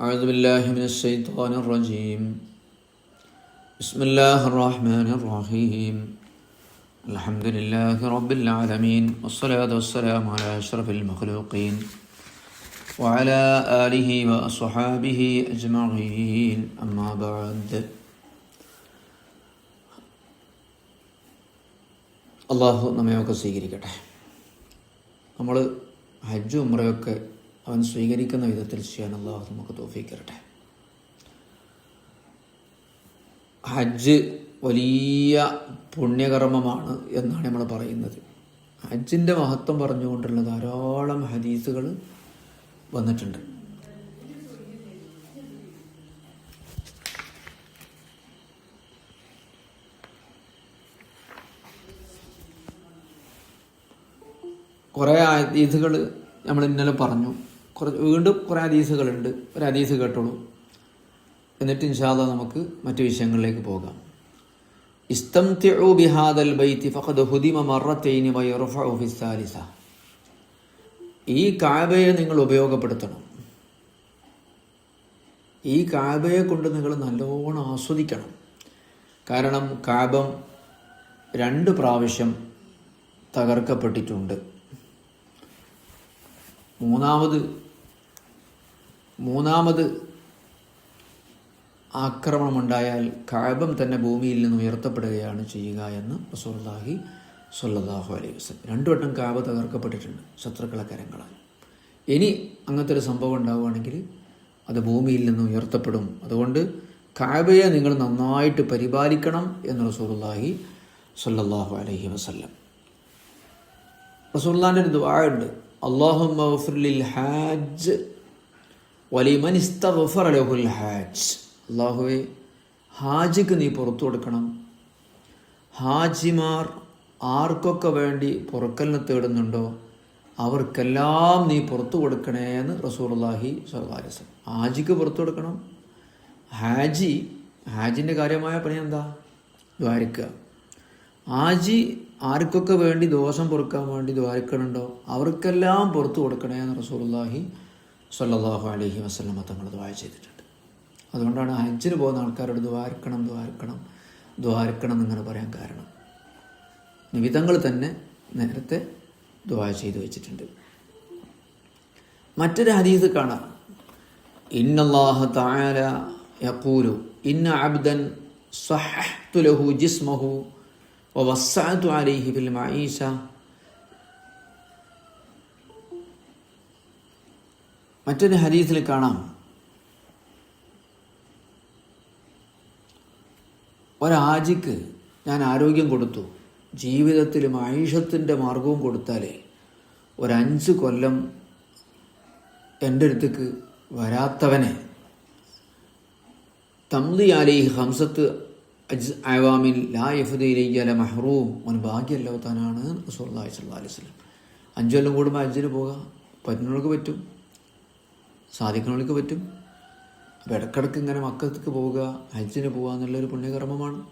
أعوذ بالله من الشيطان الرجيم بسم الله الرحمن الرحيم الحمد لله رب العالمين والصلاة والسلام على أشرف المخلوقين وعلى آله وأصحابه أجمعين أما بعد അള്ളാഹു നമ്മയൊക്കെ സ്വീകരിക്കട്ടെ നമ്മൾ ഹജ്ജും ഉമ്രയൊക്കെ അവൻ സ്വീകരിക്കുന്ന വിധത്തിൽ ചെയ്യാൻ അള്ളാഹു നമുക്ക് തോഫിക്കരട്ടെ ഹജ്ജ് വലിയ പുണ്യകർമ്മമാണ് എന്നാണ് നമ്മൾ പറയുന്നത്. ഹജ്ജിന്റെ മഹത്വം പറഞ്ഞുകൊണ്ടുള്ള ധാരാളം ഹദീസുകൾ വന്നിട്ടുണ്ട്. കുറേ ഹദീസുകൾ നമ്മൾ ഇന്നലെ പറഞ്ഞു. കുറേ വീണ്ടും കുറേ ഹദീസുകളുണ്ട്. ഒരു ഹദീസ് കേട്ടോളൂ. എന്നിട്ട് ഇൻഷാല്ല നമുക്ക് മറ്റു വിഷയങ്ങളിലേക്ക് പോകാം. ഈ കാബയെ നിങ്ങൾ ഉപയോഗപ്പെടുത്തണം. ഈ കാബയെ കൊണ്ട് നിങ്ങൾ നല്ലോണം ആസ്വദിക്കണം. കാരണം കാബം രണ്ട് പ്രാവശ്യം തകർക്കപ്പെട്ടിട്ടുണ്ട്. മൂന്നാമത് മൂന്നാമത് ആക്രമണമുണ്ടായാൽ കാബം തന്നെ ഭൂമിയിൽ നിന്ന് ഉയർത്തപ്പെടുകയാണ് ചെയ്യുക എന്ന് റസൂർലാഹി സല്ലാഹു അലൈഹി വസ്ലം രണ്ടു വട്ടം കാബ തകർക്കപ്പെട്ടിട്ടുണ്ട് ശത്രുക്കളെ കരങ്ങളാൽ. ഇനി അങ്ങനത്തെ ഒരു സംഭവം ഉണ്ടാവുകയാണെങ്കിൽ അത് ഭൂമിയിൽ നിന്ന് ഉയർത്തപ്പെടും. അതുകൊണ്ട് കാബയെ നിങ്ങൾ നന്നായിട്ട് പരിപാലിക്കണം എന്ന് റസൂർലാഹി സല്ലാഹു അലൈഹി വസ്ലം റസൂർലാന്റെ ഒരു ദുആണ്ട് അള്ളാഹു ഹാജ് ലഹുൽ ഹാജ്. അള്ളാഹുവെ ഹാജിക്ക് നീ പുറത്തു കൊടുക്കണം. ഹാജിമാർ ആർക്കൊക്കെ വേണ്ടി പുറക്കലിനെ തേടുന്നുണ്ടോ? അവർക്കെല്ലാം നീ പുറത്തു കൊടുക്കണേ എന്ന് റസൂർലാഹി സർവാരസം ഹാജിക്ക് പുറത്തു കൊടുക്കണം. ഹാജി ഹാജിന്റെ കാര്യമായ പണി എന്താ? ദ്വാരിക്കുക. ഹാജി ആർക്കൊക്കെ വേണ്ടി ദോഷം പൊറുക്കാൻ വേണ്ടി ദ്വാരിക്കണുണ്ടോ? അവർക്കെല്ലാം പുറത്തു കൊടുക്കണേ എന്ന് റസൂലുള്ളാഹി സല്ലാഹു അലഹി വസ്ലമ തങ്ങൾ ദ്വാര ചെയ്തിട്ടുണ്ട്. അതുകൊണ്ടാണ് ഹജ്ജിന് പോകുന്ന ആൾക്കാരോട് ദ്വാരക്കണം ദ്വാരക്കണം ദ്വാരക്കണം എന്നിങ്ങനെ പറയാൻ കാരണം. നിവിധങ്ങൾ തന്നെ നേരത്തെ ദ്വാര ചെയ്തു വെച്ചിട്ടുണ്ട്. മറ്റൊരു ഹദീസ് കാണാം. ഇന്നല്ലാഹു താര യഖൂലു ഇന്ന അബ്ദൻ സഹ്തു ലഹു ജിസ്മഹു വസ്സഅതു അലൈഹി ബിൽ മഈസ മറ്റൊരു ഹരീസിൽ കാണാം. ഒരാജിക്ക് ഞാൻ ആരോഗ്യം കൊടുത്തു. ജീവിതത്തിലും ആയുഷത്തിന്റെ മാർഗവും കൊടുത്താലേ ഒരഞ്ച് കൊല്ലം എന്റെ അടുത്തേക്ക് വരാത്തവനെ. തംലി അലി ഹംസത്ത് അജ് അവാമിൽ ലാ യഫുദീലിയല മെഹ്റൂം. അവൻ ഭാഗ്യമല്ലാത്താനാണ് റസൂള്ളി സല്ലാ അലൈഹി സ്വലം അഞ്ചു കൊല്ലം കൂടുമ്പോൾ അഞ്ചിന് പോകാം. പറ്റുന്നവർക്ക് പറ്റും. സാധിക്കുന്നവർക്ക് പറ്റും. അപ്പോൾ ഇടക്കിടക്ക് ഇങ്ങനെ മക്കൾക്ക് പോവുക ഹജ്ജിന് പോവുക എന്നുള്ളൊരു പുണ്യകർമ്മമാണ്.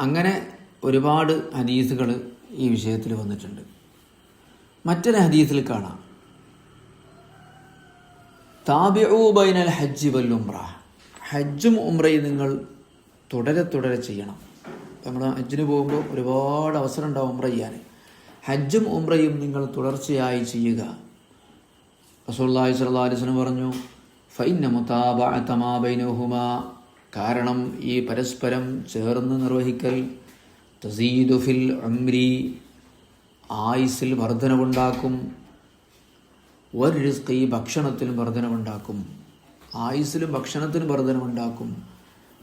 അങ്ങനെ ഒരുപാട് ഹദീസുകൾ ഈ വിഷയത്തിൽ വന്നിട്ടുണ്ട്. മറ്റൊരു ഹദീസിൽ കാണാം. താബിഊ ബൈനൽ ഹജ്ജ് വൽ ഉംറ. ഹജ്ജും ഉംറയും നിങ്ങൾ തുടരെ തുടരെ ചെയ്യണം. നമ്മൾ ഹജ്ജിന് പോകുമ്പോൾ ഒരുപാട് അവസരം ഉണ്ടാവും ഉംറ ചെയ്യാൻ. ഹജ്ജും ഉംറയും നിങ്ങൾ തുടർച്ചയായി ചെയ്യുക. റസൂല്ലാഹി വസല്ലം പറഞ്ഞു ഫൈന ബൈനഹുമ. കാരണം ഈ പരസ്പരം ചേർന്ന് നിർവഹിക്കൽ തസീദുഫിൽ ഫിൽ ഉംരി ആയുസിൽ വർധനവുണ്ടാക്കും ഒരു റിസ്ക് ഈ ഭക്ഷണത്തിലും വർധനവുണ്ടാക്കും. ആയുസിലും ഭക്ഷണത്തിനും വർധനമുണ്ടാക്കും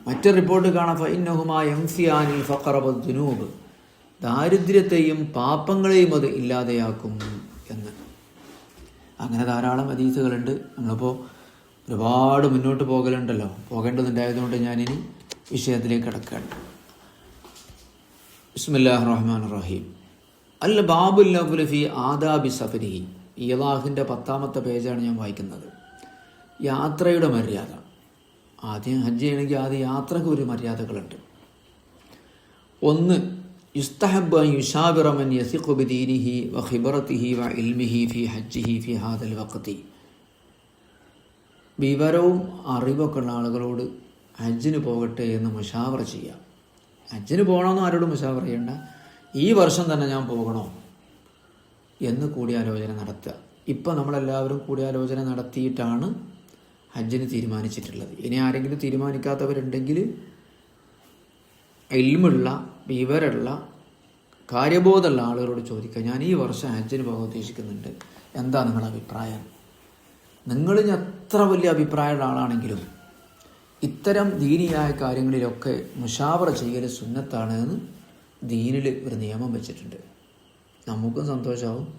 മറ്റൊരു റിപ്പോർട്ട് കാണാം ഫൈനഹുമ ഫക്കറബ് ഫക്കറബുനൂബ് ദാരിദ്ര്യത്തെയും പാപങ്ങളെയും അത് ഇല്ലാതെയാക്കും എന്ന്. അങ്ങനെ ധാരാളം അതീസുകളുണ്ട് നമ്മളിപ്പോൾ ഒരുപാട് മുന്നോട്ട് പോകലുണ്ടല്ലോ. പോകേണ്ടതുണ്ടായതുകൊണ്ട് ഞാനിനി വിഷയത്തിലേക്ക് കിടക്കുകയാണ്. ബിസ്മില്ലാഹ് റഹ്മാൻ റഹീം. അൽ ബാബുൽ ഫി ആദാബി സഫരി ഇലാഹിന്റെ പത്താമത്തെ പേജാണ് ഞാൻ വായിക്കുന്നത്. യാത്രയുടെ മര്യാദ. ആദ്യം ഹജ്ജ് ചെയ്യണമെങ്കിൽ ആദ്യം യാത്രയ്ക്ക് ഒരു മര്യാദകളുണ്ട്. ഒന്ന് യുസ്തഹബ് അൻ യുഷാബിറ മൻ യസിഖു ബിദീനിഹി വഖിബറത്തിഹി വഇൽമിഹി ഫി ഹജ്ജിഹി ഫി ഹാദൽ വഖതി വിവരവും അറിവൊക്കെ ഉള്ള ആളുകളോട് ഹജ്ജിന് പോകട്ടെ എന്ന് മുഷാവറ ചെയ്യാം. ഹജ്ജിന് പോകണമെന്ന് ആരോടും മുഷാവറ ചെയ്യണ്ട. ഈ വർഷം തന്നെ ഞാൻ പോകണോ എന്ന് കൂടിയാലോചന നടത്തുക. ഇപ്പം നമ്മളെല്ലാവരും കൂടിയാലോചന നടത്തിയിട്ടാണ് ഹജ്ജിന് തീരുമാനിച്ചിട്ടുള്ളത്. ഇനി ആരെങ്കിലും തീരുമാനിക്കാത്തവരുണ്ടെങ്കിൽ എൽമുള്ള വിവരമുള്ള കാര്യബോധമുള്ള ആളുകളോട് ചോദിക്കുക. ഞാൻ ഈ വർഷം ഹജ്ജിന് പോകാൻ ഉദ്ദേശിക്കുന്നുണ്ട്. എന്താ നിങ്ങളുടെ അഭിപ്രായം? നിങ്ങൾ എത്ര വലിയ അഭിപ്രായമുള്ള ആളാണെങ്കിലും ഇത്തരം ദീനിയായ കാര്യങ്ങളിലൊക്കെ മുഷാവറ ചെയ്യൽ സുന്നത്താണ് എന്ന് ദീനിൽ ഒരു നിയമം വെച്ചിട്ടുണ്ട്. നമുക്കും സന്തോഷമാവും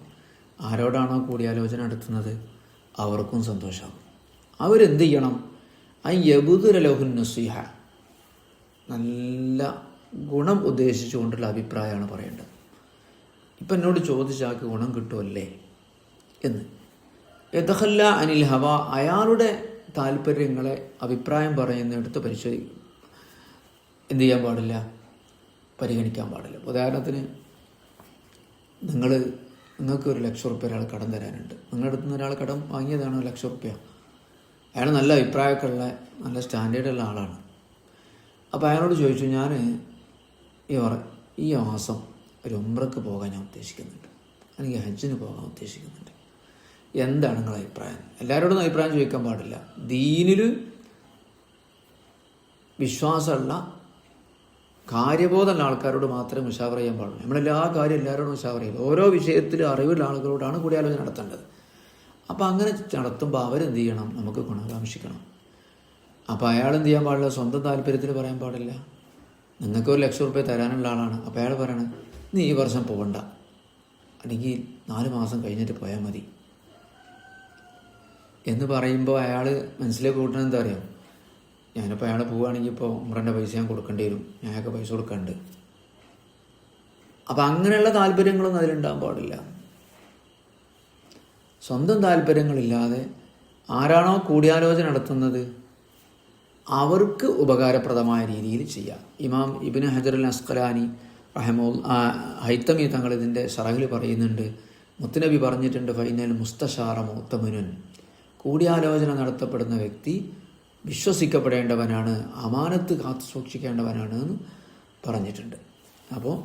ആരോടാണോ കൂടിയാലോചന നടത്തുന്നത് അവർക്കും സന്തോഷമാവും അവരെന്ത് ചെയ്യണം? ഐ യബുദുരലോഹുൻ നസീഹ. നല്ല ഗുണം ഉദ്ദേശിച്ചുകൊണ്ടുള്ള അഭിപ്രായമാണ് പറയേണ്ടത്. ഇപ്പം എന്നോട് ചോദിച്ചാൾക്ക് ഗുണം കിട്ടുമല്ലേ എന്ന്. യഥഹല്ല അനിൽ ഹവ അയാളുടെ താല്പര്യങ്ങളെ അഭിപ്രായം പറയുന്നിടത്ത് പരിശോധിക്കും എന്ത് ചെയ്യാൻ പാടില്ല? പരിഗണിക്കാൻ പാടില്ല. ഉദാഹരണത്തിന് നിങ്ങൾ നിങ്ങൾക്ക് ഒരു ലക്ഷം റുപ്യ ഒരാൾ കടം തരാനുണ്ട്. നിങ്ങളുടെ അടുത്ത് നിന്ന് ഒരാൾ കടം വാങ്ങിയതാണ് ലക്ഷം റുപ്യ. അയാൾ നല്ല അഭിപ്രായമൊക്കെ ഉള്ള നല്ല സ്റ്റാൻഡേർഡുള്ള ആളാണ്. അപ്പോൾ അയാളോട് ചോദിച്ചു ഞാൻ ഈ മാസം ഒരു ഉംറക്ക് പോകാൻ ഞാൻ ഉദ്ദേശിക്കുന്നുണ്ട്. അല്ലെങ്കിൽ ഹജ്ജിന് പോകാൻ ഉദ്ദേശിക്കുന്നുണ്ട്. എന്താണ് നിങ്ങളുടെ അഭിപ്രായം? എല്ലാവരോടും അഭിപ്രായം ചോദിക്കാൻ പാടില്ല. ദീനിൽ വിശ്വാസമുള്ള കാര്യബോധമുള്ള ആൾക്കാരോട് മാത്രമേ മുഷാവർ ചെയ്യാൻ പാടുള്ളൂ. നമ്മളെല്ലാ കാര്യം എല്ലാവരോടും മുഷാവർ ചെയ്യും. ഓരോ വിഷയത്തിലും അറിവുള്ള ആളുകളോടാണ് കൂടിയാലോചന നടത്തേണ്ടത്. അപ്പോൾ അങ്ങനെ നടത്തുമ്പോൾ അവരെന്ത് ചെയ്യണം? നമുക്ക് ഗുണകാംക്ഷിക്കണം. അപ്പോൾ അയാൾ എന്ത് ചെയ്യാൻ പാടില്ല? സ്വന്തം താല്പര്യത്തിൽ പറയാൻ പാടില്ല. നിങ്ങൾക്ക് ഒരു ലക്ഷം റുപ്യ തരാനുള്ള ആളാണ്. അപ്പോൾ അയാൾ പറയണത് നീ ഈ വർഷം പോകണ്ട അല്ലെങ്കിൽ നാല് മാസം കഴിഞ്ഞിട്ട് പോയാൽ മതി. എന്ന് പറയുമ്പോൾ അയാൾ മനസ്സിലേക്ക് കൂട്ടണം എന്താ അറിയാം? ഞാനിപ്പോൾ അയാൾ പോവുകയാണെങ്കിൽ ഇപ്പോൾ ഉമ്രന്റെ പൈസ ഞാൻ കൊടുക്കേണ്ടി വരും. ഞാനൊക്കെ പൈസ കൊടുക്കണ്ട്. അപ്പം അങ്ങനെയുള്ള താല്പര്യങ്ങളൊന്നും അതിലുണ്ടാകാൻ പാടില്ല. സ്വന്തം താല്പര്യങ്ങളില്ലാതെ ആരാണോ കൂടിയാലോചന നടത്തുന്നത്? അവർക്ക് ഉപകാരപ്രദമായ രീതിയിൽ ചെയ്യാം. ഇമാം ഇബിന് ഹജർ അൽ അസ്കലാനി റഹമോ ഹൈത്തമി തങ്ങൾ ഇതിന്റെ ഷറഹിൽ പറയുന്നുണ്ട്. മുത്തനബി പറഞ്ഞിട്ടുണ്ട് ഫൈനൽ മുസ്തഷാറ മുത്തമുനുൻ. കൂടിയാലോചന നടത്തപ്പെടുന്ന വ്യക്തി വിശ്വസിക്കപ്പെടേണ്ടവനാണ് അമാനത്ത് കാത്തു സൂക്ഷിക്കേണ്ടവനാണ് എന്ന് പറഞ്ഞിട്ടുണ്ട്. അപ്പോൾ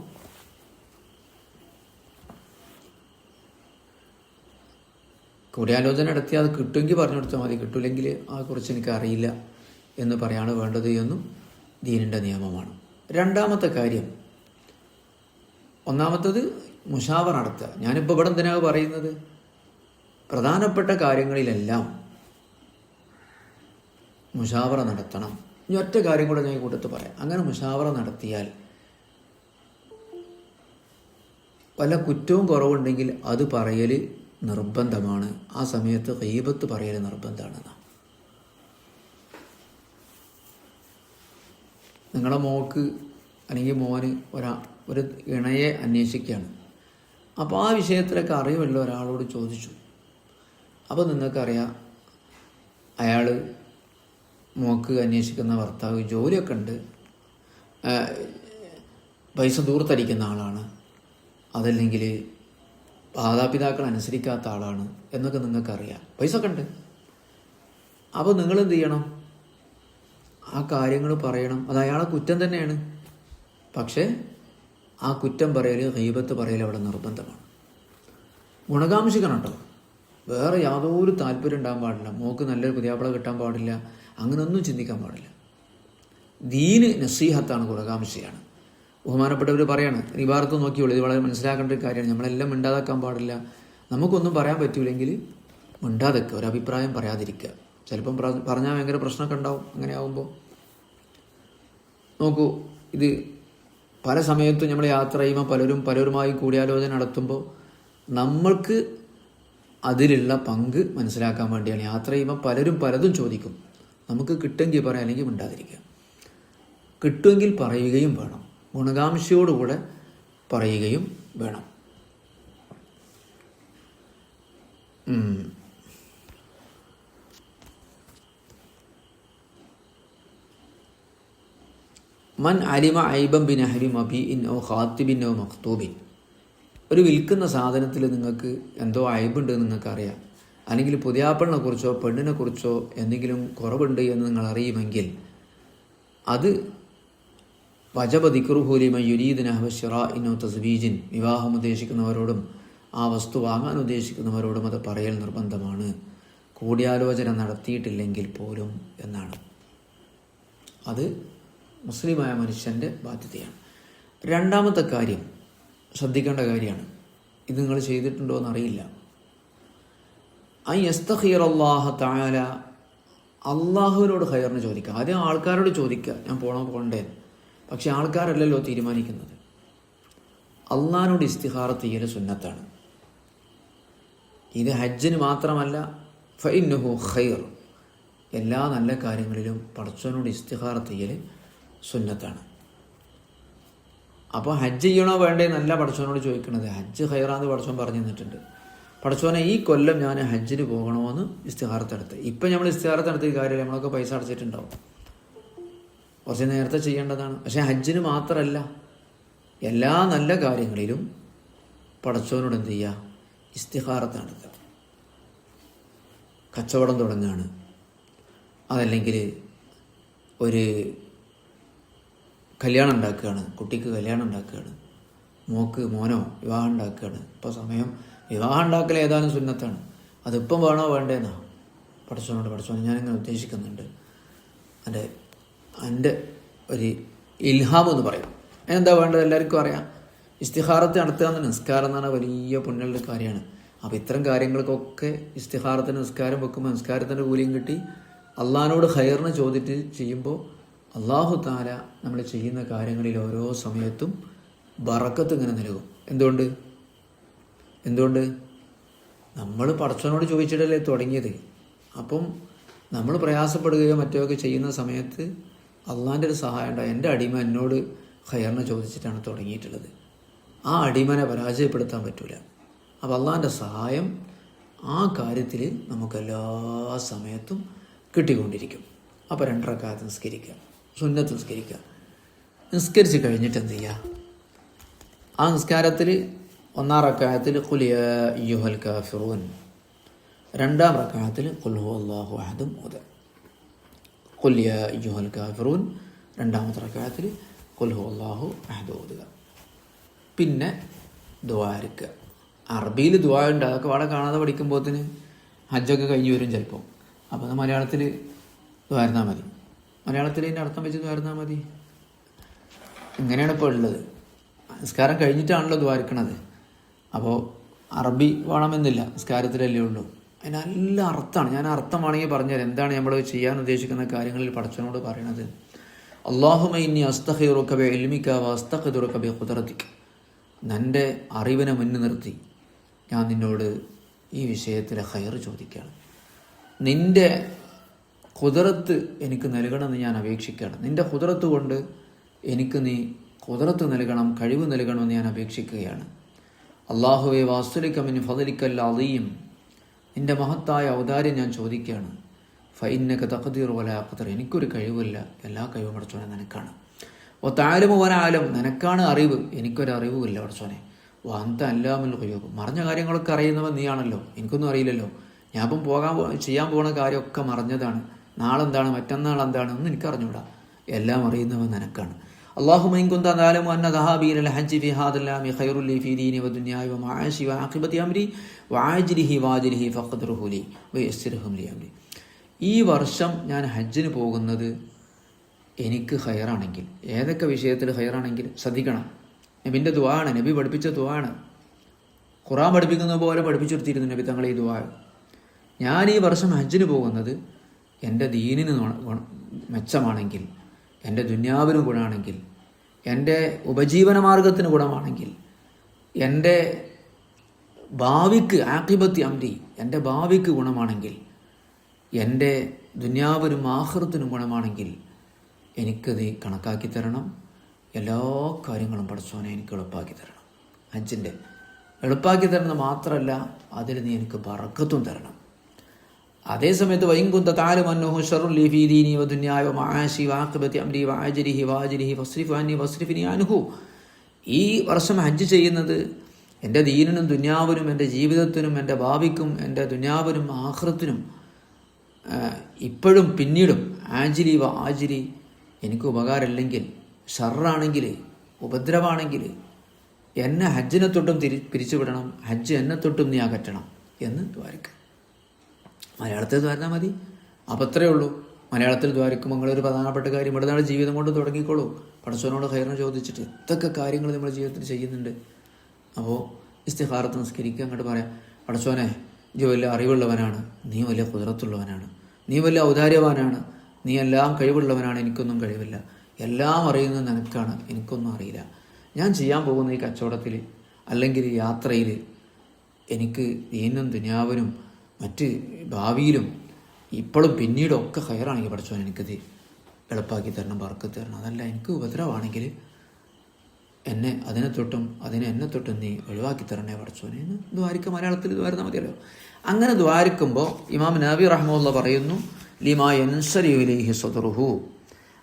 കൂടിയാലോചന നടത്തി അത് കിട്ടുമെങ്കിൽ പറഞ്ഞു കൊടുത്താൽ മതി. കിട്ടില്ലെങ്കിൽ അതെക്കുറിച്ച് എനിക്ക് അറിയില്ല എന്ന് പറയാണ് വേണ്ടത് എന്നും ദീനിന്റെ നിയമമാണ്. രണ്ടാമത്തെ കാര്യം ഒന്നാമത്തത് മുഷാവർ നടത്തുക. ഞാനിപ്പോൾ ഇവിടെ എന്തിനാണ് പറയുന്നത്? പ്രധാനപ്പെട്ട കാര്യങ്ങളിലെല്ലാം മുഷാവറ നടത്തണം. ഇനി ഒറ്റ കാര്യം കൂടെ ഞാൻ കൂട്ടത്ത് പറയാം. അങ്ങനെ മുഷാവറ നടത്തിയാൽ വല്ല കുറ്റവും കുറവുണ്ടെങ്കിൽ അത് പറയൽ നിർബന്ധമാണ്. ആ സമയത്ത് ഹൈബത്ത് പറയൽ നിർബന്ധമാണ് നിങ്ങളെ മോക്ക് അല്ലെങ്കിൽ മോന് ഒരാ ഒരു ഇണയെ അന്വേഷിക്കുകയാണ്. അപ്പോൾ ആ വിഷയത്തിലൊക്കെ അറിവുള്ള ഒരാളോട് ചോദിച്ചു. അപ്പോൾ നിങ്ങൾക്കറിയാം അയാൾ മോക്ക് അന്വേഷിക്കുന്ന ഭർത്താവ് ജോലിയൊക്കെ ഉണ്ട്. പൈസ ദൂർത്തടിക്കുന്ന ആളാണ്. അതല്ലെങ്കിൽ മാതാപിതാക്കൾ അനുസരിക്കാത്ത ആളാണ് എന്നൊക്കെ നിങ്ങൾക്കറിയാം. പൈസ ഒക്കെ ഉണ്ട്. അപ്പോൾ നിങ്ങൾ എന്ത് ചെയ്യണം? ആ കാര്യങ്ങൾ പറയണം. അത് അയാളെ കുറ്റം തന്നെയാണ്. പക്ഷേ ആ കുറ്റം പറയൽ ഹൈബത്ത് പറയൽ അവിടെ നിർബന്ധമാണ്. ഗുണകാംക്ഷിക്കണം കേട്ടോ. വേറെ യാതൊരു താല്പര്യം ഉണ്ടാകാൻ പാടില്ല. മോക്ക് നല്ലൊരു പുതിയാപ്പിള കിട്ടാൻ പാടില്ല. അങ്ങനെയൊന്നും ചിന്തിക്കാൻ പാടില്ല. ദീന് നസീഹത്താണ് ഗുണകാംക്ഷയാണ്. ബഹുമാനപ്പെട്ടവർ പറയാണ് ഭാഗത്ത് നോക്കിയുള്ളൂ ഇത് വളരെ മനസ്സിലാക്കേണ്ട ഒരു കാര്യമാണ്. നമ്മളെല്ലാം മിണ്ടാതാക്കാൻ പാടില്ല. നമുക്കൊന്നും പറയാൻ പറ്റൂലെങ്കിൽ മിണ്ടാതെക്കുക ഒരു അഭിപ്രായം പറയാതിരിക്കുക. ചിലപ്പം പറഞ്ഞാൽ ഭയങ്കര പ്രശ്നമൊക്കെ ഉണ്ടാവും. അങ്ങനെ ആകുമ്പോൾ നോക്കൂ ഇത് പല സമയത്തും നമ്മൾ യാത്ര ചെയ്യുമ്പോൾ പലരും പലരുമായി കൂടിയാലോചന നടത്തുമ്പോൾ നമ്മൾക്ക് അതിലുള്ള പങ്ക് മനസ്സിലാക്കാൻ വേണ്ടിയാണ് യാത്ര ചെയ്യുമ്പോൾ പലരും പലതും ചോദിക്കും. നമുക്ക് കിട്ടുമെങ്കിൽ പറയാം അല്ലെങ്കിൽ മിണ്ടാതിരിക്കുക കിട്ടുമെങ്കിൽ പറയുകയും വേണം. ഗുണകാംക്ഷയോടുകൂടെ പറയുകയും വേണം. മൻ അലിമ ഐബം ബിൻ അഹരി ഇൻ ഓ ഖാത്തിബിൻ മഖ്തൂബിൻ. ഒരു വിൽക്കുന്ന സാധനത്തിൽ നിങ്ങൾക്ക് എന്തോ അയബുണ്ട് എന്ന് നിങ്ങൾക്കറിയാം. അല്ലെങ്കിൽ പുതിയാപ്പിളിനെ കുറിച്ചോ പെണ്ണിനെ കുറിച്ചോ എന്തെങ്കിലും കുറവുണ്ട് എന്ന് നിങ്ങൾ അറിയുമെങ്കിൽ അത് വജബ ദിക്റുഹൂലിമ യുരീദിന ഹവഷിറ ഇനോ തസ്ബീജിൻ വിവാഹം ഉദ്ദേശിക്കുന്നവരോടും ആ വസ്തു വാങ്ങാൻ ഉദ്ദേശിക്കുന്നവരോടും അത് പറയൽ നിർബന്ധമാണ്. കൂടിയാലോചന നടത്തിയിട്ടില്ലെങ്കിൽ പോലും എന്നാണ്. അത് മുസ്ലിമായ മനുഷ്യന്റെ ബാധ്യതയാണ്. രണ്ടാമത്തെ കാര്യം ശ്രദ്ധിക്കേണ്ട കാര്യമാണ്. ഇത് നിങ്ങൾ ചെയ്തിട്ടുണ്ടോ എന്നറിയില്ല. ഐ എസ്തഖീർ അള്ളാഹ താല അള്ളാഹുവിനോട് ഹയറിന് ചോദിക്കുക. ആദ്യം ആൾക്കാരോട് ചോദിക്കുക. ഞാൻ പോണോ പോകണ്ടേ പക്ഷെ ആൾക്കാരല്ലല്ലോ തീരുമാനിക്കുന്നത്. അള്ളാഹിനോട് ഇസ്തിഹാർ തീയൽ സുന്നത്താണ്. ഇത് ഹജ്ജിന് മാത്രമല്ല ഫൈനുഹു ഖൈർ. എല്ലാ നല്ല കാര്യങ്ങളിലും പടച്ചവനോട് ഇസ്തിഹാർ ചെയ്യൽ സുന്നത്താണ്. അപ്പോൾ ഹജ്ജ് ചെയ്യണോ വേണ്ടേ നല്ല പടച്ചവനോട് ചോദിക്കണത്. ഹജ്ജ് ഹൈറാന്ന് പടച്ചവൻ പറഞ്ഞു തന്നിട്ടുണ്ട്. പടച്ചവനെ ഈ കൊല്ലം ഞാൻ ഹജ്ജിന് പോകണമെന്ന് ഇസ്തിഹാരത്തെടുത്ത് ഇപ്പം നമ്മൾ ഇസ്തിഹാറത്തെടുത്ത കാര്യമില്ല? നമ്മളൊക്കെ പൈസ അടച്ചിട്ടുണ്ടാവും. കുറച്ച് നേരത്തെ ചെയ്യേണ്ടതാണ്. പക്ഷേ ഹജ്ജിന് മാത്രമല്ല എല്ലാ നല്ല കാര്യങ്ങളിലും പടച്ചവനോട് എന്ത് ചെയ്യുക ഇസ്തിഹാറത്ത് നടത്തുക കച്ചവടം തുടങ്ങുകയാണ് അതല്ലെങ്കിൽ ഒരു കല്യാണം ഉണ്ടാക്കുകയാണ്. കുട്ടിക്ക് കല്യാണം ഉണ്ടാക്കുകയാണ്. മോക്ക് മോനോ വിവാഹം ഉണ്ടാക്കുകയാണ്. ഇപ്പോൾ സമയം വിവാഹം ഉണ്ടാക്കൽ ഏതാനും സുന്നത്താണ്. അതിപ്പം വേണോ വേണ്ടേന്നാ? പഠിച്ചോനോട് പഠിച്ചോനെ ഞാനിങ്ങനെ ഉദ്ദേശിക്കുന്നുണ്ട്. എന്റെ എന്റെ ഒരു ഇൽഹാം എന്ന് പറയും. എന്താ വേണ്ടത്? എല്ലാവർക്കും അറിയാം. ഇസ്തിഹാറത്ത് നടത്തുക എന്ന നിസ്കാരം എന്ന് പറഞ്ഞാൽ വലിയ പുണ്യമുള്ള കാര്യമാണ്. അപ്പോൾ ഇത്തരം കാര്യങ്ങൾക്കൊക്കെ ഇസ്തിഹാറത്തിന് നിസ്കാരം വെക്കുമ്പോൾ നിസ്കാരത്തിന്റെ കൂലിയും കിട്ടി. അള്ളഹാനോട് ഹയറിന് ചോദിച്ചിട്ട് ചെയ്യുമ്പോൾ അള്ളാഹു താല നമ്മൾ ചെയ്യുന്ന കാര്യങ്ങളിൽ ഓരോ സമയത്തും ബറക്കത്ത് ഇങ്ങനെ നൽകും. എന്തുകൊണ്ട്? എന്തുകൊണ്ട്? നമ്മൾ പടച്ചവനോട് ചോദിച്ചിട്ടല്ലേ തുടങ്ങിയത്. അപ്പം നമ്മൾ പ്രയാസപ്പെടുകയോ മറ്റോ ഒക്കെ ചെയ്യുന്ന സമയത്ത് അള്ളാന്റെ ഒരു സഹായം ഉണ്ടായി. എന്റെ അടിമ എന്നോട് ഹയറിനെ ചോദിച്ചിട്ടാണ് തുടങ്ങിയിട്ടുള്ളത്. ആ അടിമനെ പരാജയപ്പെടുത്താൻ പറ്റൂല. അപ്പം അള്ളാന്റെ സഹായം ആ കാര്യത്തിൽ നമുക്കെല്ലാ സമയത്തും കിട്ടിക്കൊണ്ടിരിക്കും. അപ്പോൾ രണ്ടരക്കാലത്ത് നിസ്കരിക്കുക. സുന്നത്ത് നിസ്കരിക്കുക നിസ്കരിച്ച് കഴിഞ്ഞിട്ട് എന്ത് ചെയ്യുക ആ നിസ്കാരത്തിൽ ഒന്നാം റക്കായത്തിൽ കുലിയ യുഹൽ കാഫിറൂൻ. രണ്ടാം റക്കായത്തിൽ കുൽഹു അള്ളാഹു അഹദും ഉദ. കുലിയ യുഹൽ കാഫിറൂൻ. രണ്ടാമത്തെ റക്കായത്തിൽ കുൽഹു അള്ളാഹു അഹദ് ഓതുക പിന്നെ ദ്വാരക്കുക അറബിയിൽ ദ്വാരുണ്ട് അതൊക്കെ വളരെ കാണാതെ പഠിക്കുമ്പോഴത്തേന് ഹജ്ജൊക്കെ കഴിഞ്ഞ് വരും ചിലപ്പോൾ അപ്പോൾ അത് മലയാളത്തിൽ ദ്വാരുന്നാൽ മതി. മലയാളത്തിൽ ഇതിന്റെ അർത്ഥം വെച്ച് ദ്വാരുന്നാൽ മതി. ഇങ്ങനെയാണ് ഇപ്പോൾ ഉള്ളത്. നിസ്കാരം കഴിഞ്ഞിട്ടാണല്ലോ ദ്വാരിക്കണത്. അപ്പോൾ അറബി വേണമെന്നില്ല നിസ്കാരത്തിലല്ലേ ഉള്ളൂ. അതിന് നല്ല അർത്ഥമാണ്. ഞാൻ അർത്ഥം വേണമെങ്കിൽ പറഞ്ഞുതരാം. എന്താണ് നമ്മൾ ചെയ്യാൻ ഉദ്ദേശിക്കുന്ന കാര്യങ്ങളിൽ പടച്ചനോട് പറയണത്? അള്ളാഹുമൈനി അസ്തഖിറുക്കബെ എൽമിക്കാവ അസ്തഖിറുക്കബെ കുതിർത്തിക്ക് നിന്റെ അറിവിനെ മുന്നിൽ നിർത്തി. ഞാൻ നിന്നോട് ഈ വിഷയത്തിലെ ഹയർ ചോദിക്കുകയാണ്. നിന്റെ കുതിരത്ത് എനിക്ക് നൽകണമെന്ന് ഞാൻ അപേക്ഷിക്കുകയാണ്. നിന്റെ കുതിരത്ത് കൊണ്ട് എനിക്ക് നീ കുതിരത്ത് നൽകണം കഴിവ് നൽകണമെന്ന് ഞാൻ അപേക്ഷിക്കുകയാണ്. അള്ളാഹുവെ വാസ്തുലിക്കമിന് ഫതലിക്കല്ല അളിയും നിന്റെ മഹത്തായ ഔദാര്യം ഞാൻ ചോദിക്കുകയാണ്. ഫൈനക്ക് തഖദീർ വല ഖദർ. എനിക്കൊരു കഴിവില്ല. എല്ലാ കഴിവും പഠിച്ചോനെ നിനക്കാണ്. ഓ താലും വരാലും നിനക്കാണ് അറിവ്. എനിക്കൊരു അറിവുമില്ല പഠിച്ചോനെ ഓ അന്ത അല്ലാമല്ലോ കഴിവ് മറഞ്ഞ കാര്യങ്ങളൊക്കെ അറിയുന്നവൻ നീയാണല്ലോ. എനിക്കൊന്നും അറിയില്ലല്ലോ. ഞാൻ ഇപ്പം പോകാൻ ചെയ്യാൻ പോകുന്ന കാര്യമൊക്കെ മറഞ്ഞതാണ്. നാളെന്താണ് മറ്റന്നാൾ എന്താണ് ഒന്നും എനിക്കറിഞ്ഞൂടാ എല്ലാം അറിയുന്നവൻ നിനക്കാണ് اللهم إن كنت تعلم أن ذهابي إلى الحج في هذا العام خير لي في ديني ودنياي ومعاشي وعاقبة أمري وعاجله واجله فقدره لي ويسره لي أمري ഈ വർഷം ഞാൻ ഹജ്ജിന് പോകുന്നത് എനിക്ക് ഹയറാണെങ്കിൽ ഏതൊക്കെ വിഷയത്തിൽ ഹയറാണെങ്കിൽ ശ്രദ്ധിക്കണം നബിൻ്റെ ദുവാണ് നബി പഠിപ്പിച്ച ദുവാണ് ഖുറാൻ പഠിപ്പിക്കുന്ന പോലെ പഠിപ്പിച്ചെടുത്തിരുന്നു നബി തങ്ങളെ ഈ ദുവാ ഞാൻ ഈ വർഷം ഹജ്ജിന് പോകുന്നത് എന്റെ ദീനിന് മെച്ചമാണെങ്കിൽ എന്റെ ദുന്യാവിന് ഗുണമാണെങ്കിൽ എന്റെ ഉപജീവന മാർഗത്തിന് ഗുണമാണെങ്കിൽ എന്റെ ഭാവിക്ക് ആക്കിബത്തി അമ്പി എന്റെ ഭാവിക്ക് ഗുണമാണെങ്കിൽ എന്റെ ദുന്യാവിനും ആഹൃത്തിനും ഗുണമാണെങ്കിൽ എനിക്കത് കണക്കാക്കി തരണം. എല്ലാ കാര്യങ്ങളും പഠിച്ചോനെ എനിക്ക് എളുപ്പാക്കി തരണം. അച്ഛന്റെ എളുപ്പാക്കി തരണം മാത്രമല്ല അതിൽ നീ എനിക്ക് ബറക്കത്തും തരണം. അതേ സമയത്ത് വൈകുന്ത താലും അന്നഹു ഷറുൽ ഫീ ദീനി വഅജ്രിഹി വസ്രിഫ് അന്നി അൻഹു. ഈ വർഷം ഹജ്ജ് ചെയ്യുന്നത് എന്റെ ദീനനും ദുന്യാവിനും എന്റെ ജീവിതത്തിനും എന്റെ ഭാവിക്കും എന്റെ ദുന്യാവിനും ആഹ്റത്തിനും ഇപ്പോഴും പിന്നീടും ആജിലി വ ആജിലി എനിക്ക് ഉപകാരമില്ലെങ്കിൽ ഷറാണെങ്കിൽ ഉപദ്രവാണെങ്കിൽ എന്നെ ഹജ്ജിനെ തൊട്ടും തിരി പിരിച്ചുവിടണം ഹജ്ജ് എന്നെ തൊട്ടും നീ അകറ്റണം എന്ന് ദ്വാരിക്കുക. മലയാളത്തിൽ ദ്വാരുന്നാൽ മതി. അപ്പം അത്രയേ ഉള്ളൂ. മലയാളത്തിൽ ദ്വാരക്കും. അങ്ങനെ ഒരു പ്രധാനപ്പെട്ട കാര്യം ഇവിടെ നാളെ ജീവിതം കൊണ്ട് തുടങ്ങിക്കോളൂ. പടച്ചവനോട് ഹൈറിന് ചോദിച്ചിട്ട് എന്തൊക്കെ കാര്യങ്ങൾ നമ്മുടെ ജീവിതത്തിൽ ചെയ്യുന്നുണ്ട്. അപ്പോൾ ഇസ്തിഹാറത്ത് നിസ്കരിക്കുക അങ്ങോട്ട് പറയാം പടച്ചോനെ നീ വലിയ അറിവുള്ളവനാണ്. നീ വലിയ കുതിരത്തുള്ളവനാണ്. നീ വലിയ ഔദാര്യവാനാണ്. നീ എല്ലാം കഴിവുള്ളവനാണ്. എനിക്കൊന്നും കഴിവില്ല. എല്ലാം അറിയുന്നത് നിനക്കാണ്. എനിക്കൊന്നും അറിയില്ല. ഞാൻ ചെയ്യാൻ പോകുന്ന ഈ കച്ചവടത്തിൽ അല്ലെങ്കിൽ യാത്രയിൽ എനിക്ക് ദീനും ദുനിയാവിനും മറ്റ് ഭാവിയിലും ഇപ്പോഴും പിന്നീടും ഒക്കെ ഹയറാണെങ്കിൽ പഠിച്ചോൻ എനിക്കത് എളുപ്പാക്കി തരണം വർക്ക് തരണം. അതല്ല എനിക്ക് ഉപദ്രവമാണെങ്കിൽ എന്നെ അതിനെ തൊട്ടും അതിനെ എന്നെ തൊട്ടും നീ ഒഴിവാക്കി തരണേ പഠിച്ചോനെ എന്ന് ദ്വാരിക്ക മലയാളത്തിൽ ദ്വാരുന്ന മതിയല്ലോ. അങ്ങനെ ദ്വാരിക്കുമ്പോൾ ഇമാം നബി റഹ്മുള്ള പറയുന്നു ലിമാ എൻസരിഹി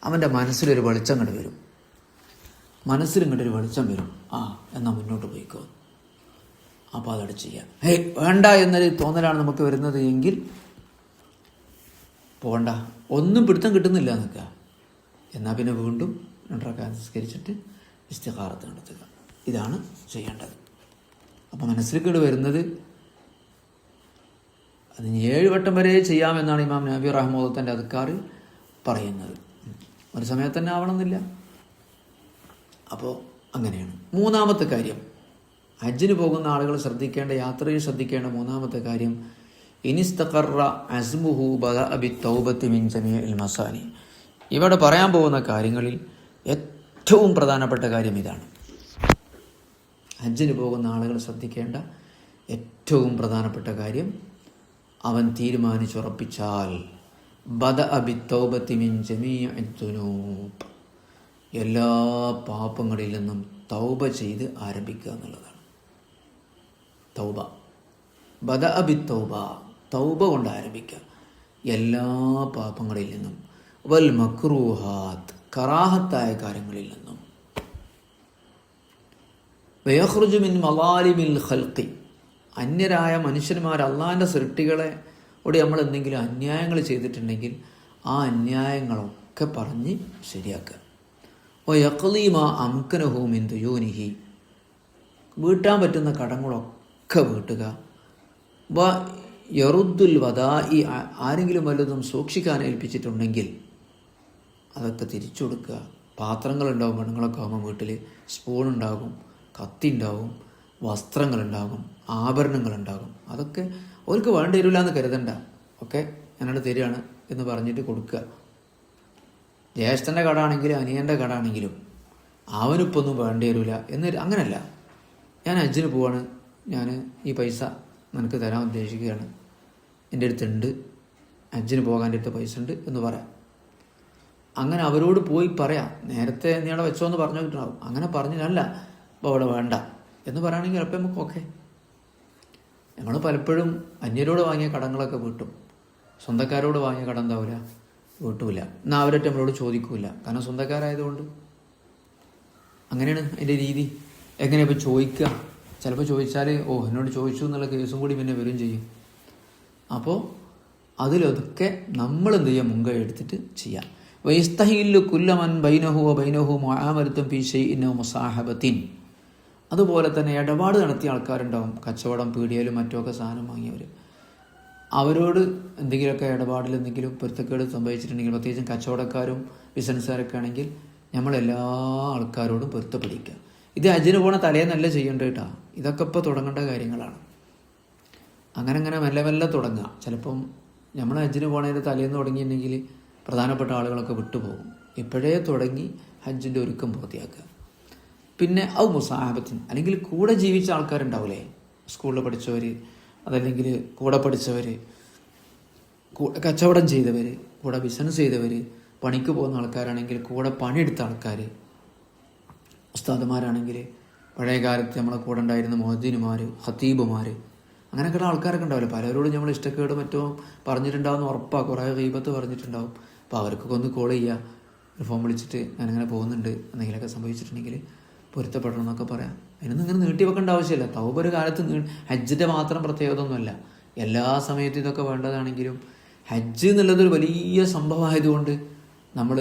അവന്റെ മനസ്സിലൊരു വെളിച്ചം കണ്ടു വരും. മനസ്സിൽ കണ്ടൊരു വെളിച്ചം വരും. ആ എന്നാൽ മുന്നോട്ട് പോയിക്കോ. അപ്പോൾ അതവിടെ ചെയ്യാം. ഏയ് വേണ്ട എന്നൊരു തോന്നലാണ് നമുക്ക് വരുന്നത് എങ്കിൽ പോകണ്ട. ഒന്നും പിടുത്തം കിട്ടുന്നില്ല നിൽക്കുക എന്നാൽ പിന്നെ വീണ്ടും രണ്ടരക്കാൻ സംസ്കരിച്ചിട്ട് ഇസ്തിഹാറത്ത് നടത്തുക. ഇതാണ് ചെയ്യേണ്ടത്. അപ്പോൾ മനസ്സിലേക്കിട് വരുന്നത് അത് ഏഴ് വട്ടം വരെ ചെയ്യാമെന്നാണ് ഇമാം നബി റഹ്മോദത്തിന്റെ അധികാറിൽ പറയുന്നത്. ഒരു സമയത്ത് തന്നെ ആവണമെന്നില്ല. അപ്പോൾ അങ്ങനെയാണ്. മൂന്നാമത്തെ കാര്യം. ഹജ്ജിന് പോകുന്ന ആളുകൾ ശ്രദ്ധിക്കേണ്ട യാത്രയിൽ ശ്രദ്ധിക്കേണ്ട മൂന്നാമത്തെ കാര്യം ഇനിസ്തഖറ അസ്മുഹു ബദ അബി മിൻ മസാനി. ഇവിടെ പറയാൻ പോകുന്ന കാര്യങ്ങളിൽ ഏറ്റവും പ്രധാനപ്പെട്ട കാര്യം ഇതാണ്. ഹജ്ജിന് പോകുന്ന ആളുകൾ ശ്രദ്ധിക്കേണ്ട ഏറ്റവും പ്രധാനപ്പെട്ട കാര്യം അവൻ തീരുമാനിച്ചുറപ്പിച്ചാൽ ബദ അബി തൗബത്തി മിൻ എല്ലാ പാപങ്ങളിൽ നിന്നും തൗബ ചെയ്ത് ആരംഭിക്കുക എന്നുള്ളതാണ്. തൗബ. ബദ അബി തൗബ. തൗബ കൊണ്ട് ആരംഭിക്കുക. എല്ലാ പാപങ്ങളിൽ നിന്നും. വൽ മക്രൂഹാത്ത്. കറാഹത്തായ കാര്യങ്ങളിൽ നിന്നും. വേഹ്റുജുമിൻ മലാലിമിൽ ഖൽക്കി അന്യരായ മനുഷ്യന്മാർ അള്ളാഹിന്റെ സൃഷ്ടികളെ ഓട് നമ്മൾ എന്തെങ്കിലും അന്യായങ്ങൾ ചെയ്തിട്ടുണ്ടെങ്കിൽ ആ അന്യായങ്ങളൊക്കെ പറഞ്ഞ് ശരിയാക്കുക. ഓ യക്ലീമ അംകനഹൂമിൻ ദുയോനിഹി. വീട്ടാൻ പറ്റുന്ന കടങ്ങളൊക്കെ വീട്ടുക. വ യറുദ്ദുൽ വദാ ഈ ആരെങ്കിലും വല്ലതും സൂക്ഷിക്കാൻ ഏൽപ്പിച്ചിട്ടുണ്ടെങ്കിൽ അതൊക്കെ തിരിച്ചു കൊടുക്കുക. പാത്രങ്ങളുണ്ടാവും പെണ്ണുങ്ങളൊക്കെ ആകുമ്പോൾ വീട്ടിൽ സ്പൂൺ ഉണ്ടാകും കത്തി ഉണ്ടാകും വസ്ത്രങ്ങളുണ്ടാകും ആഭരണങ്ങളുണ്ടാകും. അതൊക്കെ അവർക്ക് വേണ്ടി വരില്ല എന്ന് കരുതണ്ട. ഒക്കെ ഞാനത് തരികയാണ് എന്ന് പറഞ്ഞിട്ട് കൊടുക്കുക. ജ്യേഷ്ഠന്റെ കടാണെങ്കിലും അനിയന്റെ കടാണെങ്കിലും അവനിപ്പൊന്നും വേണ്ടി വരില്ല എന്ന് അങ്ങനല്ല. ഞാൻ ഹജ്ജിന് പോവാണ്. ഞാൻ ഈ പൈസ നിനക്ക് തരാൻ ഉദ്ദേശിക്കുകയാണ്. എന്റെ അടുത്തുണ്ട്. അജ്ജിന് പോകാൻ എന്റെ അടുത്ത് പൈസ ഉണ്ട് എന്ന് പറയാം. അങ്ങനെ അവരോട് പോയി പറയാം. നേരത്തെ നീ അവിടെ വെച്ചോ എന്ന് പറഞ്ഞു കിട്ടണം അങ്ങനെ പറഞ്ഞില്ല അപ്പോൾ അവിടെ വേണ്ട എന്ന് പറയുകയാണെങ്കിൽ അപ്പം നമുക്ക് ഓക്കെ. നമ്മൾ പലപ്പോഴും അന്യരോട് വാങ്ങിയ കടങ്ങളൊക്കെ വീട്ടും. സ്വന്തക്കാരോട് വാങ്ങിയ കടം എന്താവില്ല വീട്ടുമില്ല എന്നാൽ അവരൊക്കെ നമ്മളോട് ചോദിക്കില്ല കാരണം സ്വന്തക്കാരായതുകൊണ്ട്. അങ്ങനെയാണ് അതിന്റെ രീതി. എങ്ങനെയാണ് ഇപ്പോൾ ചോദിക്കുക? ചിലപ്പോൾ ചോദിച്ചാൽ ഓ എന്നോട് ചോദിച്ചു എന്നുള്ള കേസും കൂടി പിന്നെ വരും ചെയ്യും. അപ്പോൾ അതിലൊക്കെ നമ്മൾ എന്ത് ചെയ്യാം? മുൻകൈ എടുത്തിട്ട് ചെയ്യാം. വൈസ്തഹില്ലു കുല്ലമൻ ബൈനഹുവ ബൈനഹു മൊഹാമരുത്തും പി ഷെയ്നോ മുസാഹബത്തിൻ. അതുപോലെ തന്നെ ഇടപാട് നടത്തിയ ആൾക്കാരുണ്ടാവും. കച്ചവടം പീടിയയിലും മറ്റുമൊക്കെ സാധനം വാങ്ങിയവർ അവരോട് എന്തെങ്കിലുമൊക്കെ ഇടപാടിൽ എന്തെങ്കിലും പൊരുത്തക്കേട് സംഭവിച്ചിട്ടുണ്ടെങ്കിൽ പ്രത്യേകിച്ചും കച്ചവടക്കാരും ബിസിനസ്സുകാരൊക്കെ ആണെങ്കിൽ നമ്മളെല്ലാ ആൾക്കാരോടും പൊരുത്തപ്പെടിക്കുക. ഇത് അജിന് പോണ തലേന്നല്ല ചെയ്യേണ്ട കേട്ടോ ഇതൊക്കെ ഇപ്പോൾ തുടങ്ങേണ്ട കാര്യങ്ങളാണ്. അങ്ങനെ അങ്ങനെ മെല്ലെ മെല്ലെ തുടങ്ങുക ചിലപ്പം നമ്മൾ ഹജ്ജിന് പോണതിന്റെ തലേന്ന് തുടങ്ങിയിട്ടുണ്ടെങ്കിൽ പ്രധാനപ്പെട്ട ആളുകളൊക്കെ വിട്ടുപോകും. ഇപ്പോഴേ തുടങ്ങി ഹജ്ജിന്റെ ഒരുക്കം പൂർത്തിയാക്കുക. പിന്നെ ഔ മുസാഹബത്തിൻ. അല്ലെങ്കിൽ കൂടെ ജീവിച്ച ആൾക്കാരുണ്ടാവില്ലേ സ്കൂളിൽ പഠിച്ചവർ അതല്ലെങ്കിൽ കൂടെ പഠിച്ചവർ കൂടെ കച്ചവടം ചെയ്തവർ കൂടെ ബിസിനസ് ചെയ്തവർ പണിക്ക് പോകുന്ന ആൾക്കാരാണെങ്കിൽ കൂടെ പണിയെടുത്ത ആൾക്കാർ ഉസ്താദുമാരാണെങ്കിൽ പഴയ കാലത്ത് നമ്മളെ കൂടെ ഉണ്ടായിരുന്ന മൊഹദ്ദീനുമാർ ഹത്തീബുമാർ അങ്ങനെയൊക്കെയുള്ള ആൾക്കാരൊക്കെ ഉണ്ടാവില്ല? പലരോടും നമ്മൾ ഇഷ്ടക്കേട് മറ്റോ പറഞ്ഞിട്ടുണ്ടാവും ഉറപ്പാണ് കുറേ ഗീപത്ത് പറഞ്ഞിട്ടുണ്ടാവും. അപ്പോൾ അവർക്കൊക്കെ ഒന്ന് കോൾ ചെയ്യുക ഫോൺ വിളിച്ചിട്ട് ഞാനിങ്ങനെ പോകുന്നുണ്ട്. എന്തെങ്കിലുമൊക്കെ സംഭവിച്ചിട്ടുണ്ടെങ്കിൽ പൊരുത്തപ്പെടണം എന്നൊക്കെ പറയാം. അതിനൊന്നും ഇങ്ങനെ നീട്ടി വെക്കേണ്ട ആവശ്യമില്ല. തൗബ ഒരു കാലത്ത് ഹജ്ജിന്റെ മാത്രം പ്രത്യേകത ഒന്നുമല്ല എല്ലാ സമയത്തും ഇതൊക്കെ വേണ്ടതാണെങ്കിലും ഹജ്ജ് എന്നുള്ളതൊരു വലിയ സംഭവമായതുകൊണ്ട് നമ്മൾ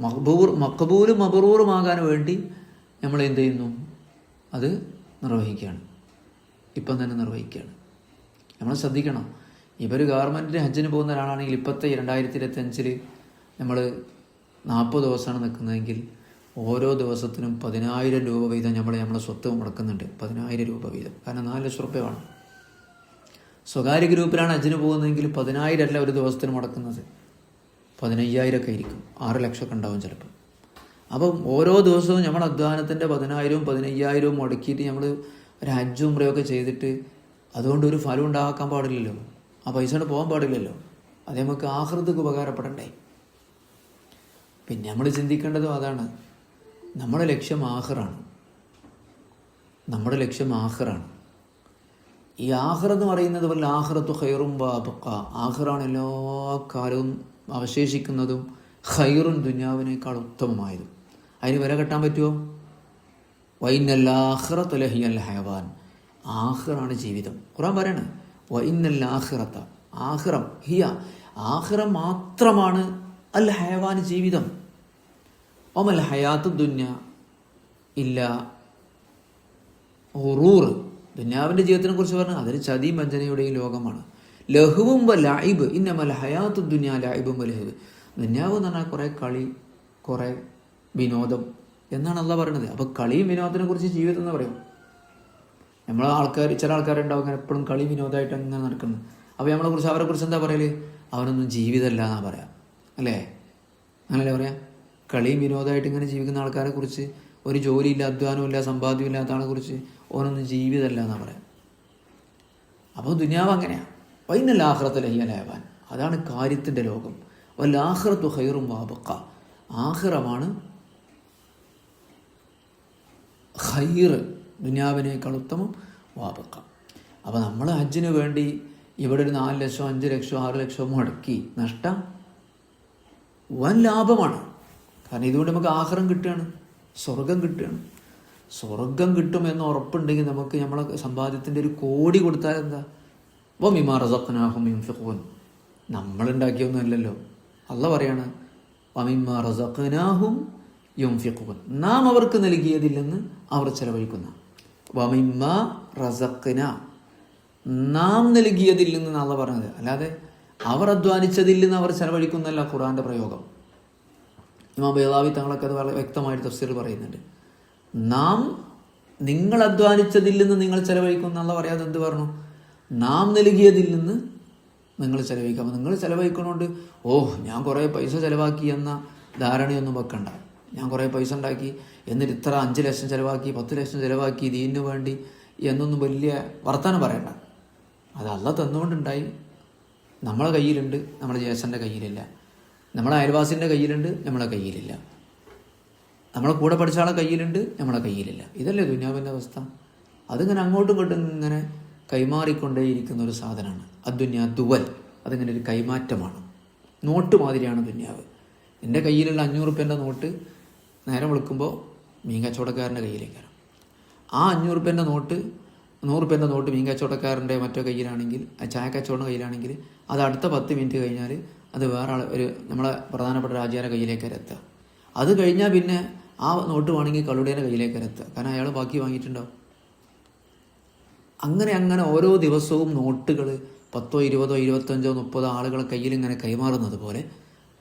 മക്ബൂർ മക്കബൂലും മബറൂറുമാകാൻ വേണ്ടി നമ്മൾ എന്ത് ചെയ്യുന്നു അത് നിർവഹിക്കുകയാണ്. ഇപ്പം തന്നെ നിർവഹിക്കുകയാണ്. നമ്മൾ ശ്രദ്ധിക്കണം. ഇവർ ഗവൺമെന്റിന് ഹജ്ജിന് പോകുന്ന ഒരാളാണെങ്കിൽ ഇപ്പോഴത്തെ രണ്ടായിരത്തി ഇരുപത്തി അഞ്ചിൽ നമ്മൾ നാൽപ്പത് ദിവസമാണ് നിൽക്കുന്നതെങ്കിൽ ഓരോ ദിവസത്തിനും പതിനായിരം രൂപ വീതം നമ്മൾ നമ്മളെ സ്വത്ത് മുടക്കുന്നുണ്ട്. പതിനായിരം രൂപ വീതം. കാരണം നാല് ലക്ഷം റുപ്യ വേണം. സ്വകാര്യ ഗ്രൂപ്പിലാണ് ഹജ്ജിന് പോകുന്നതെങ്കിൽ പതിനായിരം അല്ല ഒരു ദിവസത്തിന് മുടക്കുന്നത്. പതിനയ്യായിരം ഒക്കെ ആയിരിക്കും. ആറ് ലക്ഷമൊക്കെ ഉണ്ടാവും ചിലപ്പോൾ അപ്പം ഓരോ ദിവസവും നമ്മൾ അധ്വാനത്തിന്റെ പതിനായിരവും പതിനയ്യായിരവും മുടക്കിയിട്ട് നമ്മൾ ഒരു ഹജ്ജും ചെയ്തിട്ട് അതുകൊണ്ട് ഒരു ഫലം ഉണ്ടാക്കാൻ പാടില്ലല്ലോ. ആ പൈസ കൊണ്ട് പോകാൻ പാടില്ലല്ലോ. അത് നമുക്ക് ആഹൃതക്ക് ഉപകാരപ്പെടണ്ടേ? പിന്നെ നമ്മൾ ചിന്തിക്കേണ്ടതും അതാണ്. നമ്മുടെ ലക്ഷ്യം ആഹ്റാണ്. നമ്മുടെ ലക്ഷ്യം ആഹ്റാണ്. ഈ ആഹ്റ എന്ന് പറയുന്നത് പോലെ ആഹ്റത്ത് ഹൈറും ബാബക്ക ആഹ്റാണ് എല്ലാ കാലവും അവശേഷിക്കുന്നതും ഹൈറും ദുന്യാവിനേക്കാൾ ഉത്തമമായതും. അതിന് വില കെട്ടാൻ പറ്റുമോ വൈനല്ലാഹ്റത്തുലഹിയൽ ഹയവാൻ ആഹ്റാണ് ജീവിതം. ഖുറാൻ പറയാണ് വൈനല്ലാഹ്റത്ത. ആഹ്റം ഹിയ. ആഹ്റം മാത്രമാണ് അൽ ഹയവാൻ ജീവിതം. ഒമൽ ഹയാത്ത് ദുന്യ ഇല്ല ഹുറൂർ ദുന്യാവിന്റെ ജീവിതത്തിനെ കുറിച്ച് പറഞ്ഞാൽ അതൊരു ചതിയും വഞ്ചനയുടെയും ലോകമാണ്. ലഹുവും വ ലൈബ്. ഇന്നമൽ ഹയാത്ത് ദുന്യ ലൈബും വ ലഹുവ് ദുന്യാവ് എന്ന് പറഞ്ഞാൽ കുറേ കളി കുറേ വിനോദം എന്നാണ് അല്ല പറയുന്നത് അപ്പോൾ കളിയും വിനോദത്തിനെ കുറിച്ച് ജീവിതം എന്ന് പറയും? നമ്മൾ ആൾക്കാർ ചില ആൾക്കാരുണ്ടാവും അങ്ങനെ എപ്പോഴും കളി വിനോദമായിട്ട് അങ്ങനെ നടക്കുന്നത് അപ്പോൾ നമ്മളെ കുറിച്ച് അവരെ കുറിച്ച് എന്താ പറയൽ? അവരൊന്നും ജീവിതമല്ല എന്നാ പറയാം. അല്ലേ? അങ്ങനല്ലേ പറയാം? കളിയും വിനോദമായിട്ട് ഇങ്ങനെ ജീവിക്കുന്ന ആൾക്കാരെ കുറിച്ച് ഒരു ജോലിയില്ല അധ്വാനമില്ല സമ്പാദ്യം ഇല്ലാത്ത ആളെ കുറിച്ച് ഓനൊന്നും ജീവിതമല്ല എന്നാ പറയാം. അപ്പോൾ ദുനിയാവ് അങ്ങനെയാണ് വൈനൽ ആഹ്റത്തിൽ അയ്യലാവാൻ അതാണ് കാര്യത്തിന്റെ ലോകം. വല്ല ആഹ്റത്തു ഹൈറും വാബക്ക ആഹ്റമാണ് ഹൈർ ദുനിയാവിനേക്കാൾ ഉത്തമം വാബക്ക. അപ്പോൾ നമ്മൾ ഹജ്ജിന് വേണ്ടി ഇവിടെ ഒരു നാല് ലക്ഷം അഞ്ച് ലക്ഷം ആറ് ലക്ഷം മുടക്കി നഷ്ടം വൻ ലാഭമാണ്. കാരണം ഇതുകൊണ്ട് നമുക്ക് ആഹാരം കിട്ടുകയാണ് സ്വർഗം കിട്ടുകയാണ്. സ്വർഗം കിട്ടുമെന്ന് ഉറപ്പുണ്ടെങ്കിൽ നമുക്ക് നമ്മളെ സമ്പാദ്യത്തിന്റെ ഒരു കോടി കൊടുത്താൽ എന്താ? ഓ മിമാ റസഖ്നാഹും യുൻഫിഖൂൻ. നമ്മളുണ്ടാക്കിയൊന്നും അല്ലല്ലോ. അല്ല പറയാണ് വമിമാ റസഖ്നാഹും യുംഫിഖൂൻ. നാം അവർക്ക് നൽകിയതിൽ നിന്ന് അവർ ചെലവഴിക്കുന്ന. വമിമ്മ റസഖ്ന. നാം നൽകിയതിൽ നിന്ന് പറഞ്ഞത്. അല്ലാതെ അവർ അധ്വാനിച്ചതിൽ നിന്ന് അവർ ചെലവഴിക്കുന്നല്ല ഖുറാന്റെ പ്രയോഗം. ഇമാം ബേദാവി തങ്ങളൊക്കെ അത് വളരെ വ്യക്തമായിട്ട് തഫ്സീർ പറയുന്നുണ്ട്. നാം നിങ്ങൾ അധ്വാനിച്ചതിൽ നിന്ന് നിങ്ങൾ ചെലവഴിക്കും എന്നുള്ള പറയാതെ എന്ത് പറഞ്ഞു? നാം നൽകിയതിൽ നിന്ന് നിങ്ങൾ ചെലവഴിക്കാം. നിങ്ങൾ ചെലവഴിക്കണോണ്ട് ഓഹ് ഞാൻ കുറേ പൈസ ചെലവാക്കി എന്ന ധാരണയൊന്നും വെക്കണ്ട. ഞാൻ കുറേ പൈസ ഉണ്ടാക്കി എന്നിട്ട് ഇത്ര അഞ്ച് ലക്ഷം ചിലവാക്കി പത്ത് ലക്ഷം ചിലവാക്കി ദീനു വേണ്ടി എന്നൊന്നും വലിയ വർത്തമാനം പറയണ്ട. അത് തന്നുകൊണ്ടുണ്ടായി. നമ്മളെ കയ്യിലുണ്ട് നമ്മുടെ ജേസന്റെ കയ്യിലില്ല. നമ്മളെ അയൽവാസിന്റെ കയ്യിലുണ്ട് നമ്മളെ കയ്യിലില്ല. നമ്മളെ കൂടെ പഠിച്ച ആളെ കയ്യിലുണ്ട് നമ്മളെ കയ്യിലില്ല. ഇതല്ലേ ദുന്യാവിന്റെ അവസ്ഥ. അതിങ്ങനെ അങ്ങോട്ടും ഇങ്ങോട്ടും ഇങ്ങനെ കൈമാറിക്കൊണ്ടേയിരിക്കുന്ന ഒരു സാധനമാണ്. അദ്വന്യ ദുവൽ. അതിങ്ങനെ ഒരു കൈമാറ്റമാണ്. നോട്ട് മാതിരിയാണ് ദുന്യാവ്. എന്റെ കയ്യിലുള്ള അഞ്ഞൂറ് റുപ്യന്റെ നോട്ട് നേരം വിളിക്കുമ്പോൾ മീൻ കച്ചവടക്കാരന്റെ കയ്യിലേക്കാണ് ആ അഞ്ഞൂറ് റുപ്യന്റെ നോട്ട് നൂറ് റുപ്യന്റെ നോട്ട് മീൻ കച്ചവടക്കാരന്റെ മറ്റോ കയ്യിലാണെങ്കിൽ ചായ കച്ചവടം കയ്യിലാണെങ്കിൽ അത് അടുത്ത പത്ത് മിനിറ്റ് കഴിഞ്ഞാൽ അത് വേറെ ആൾ ഒരു നമ്മളെ പ്രധാനപ്പെട്ട രാജ്യാരുടെ കയ്യിലേക്കാണ് എത്തുക അത് കഴിഞ്ഞാൽ പിന്നെ ആ നോട്ട് വേണമെങ്കിൽ കളുടേന്റെ കയ്യിലേക്കാണ് എത്തുക കാരണം അയാൾ ബാക്കി വാങ്ങിയിട്ടുണ്ടാവും. അങ്ങനെ അങ്ങനെ ഓരോ ദിവസവും നോട്ടുകൾ പത്തോ ഇരുപതോ ഇരുപത്തഞ്ചോ മുപ്പതോ ആളുകളെ കയ്യിൽ ഇങ്ങനെ കൈമാറുന്നത് പോലെ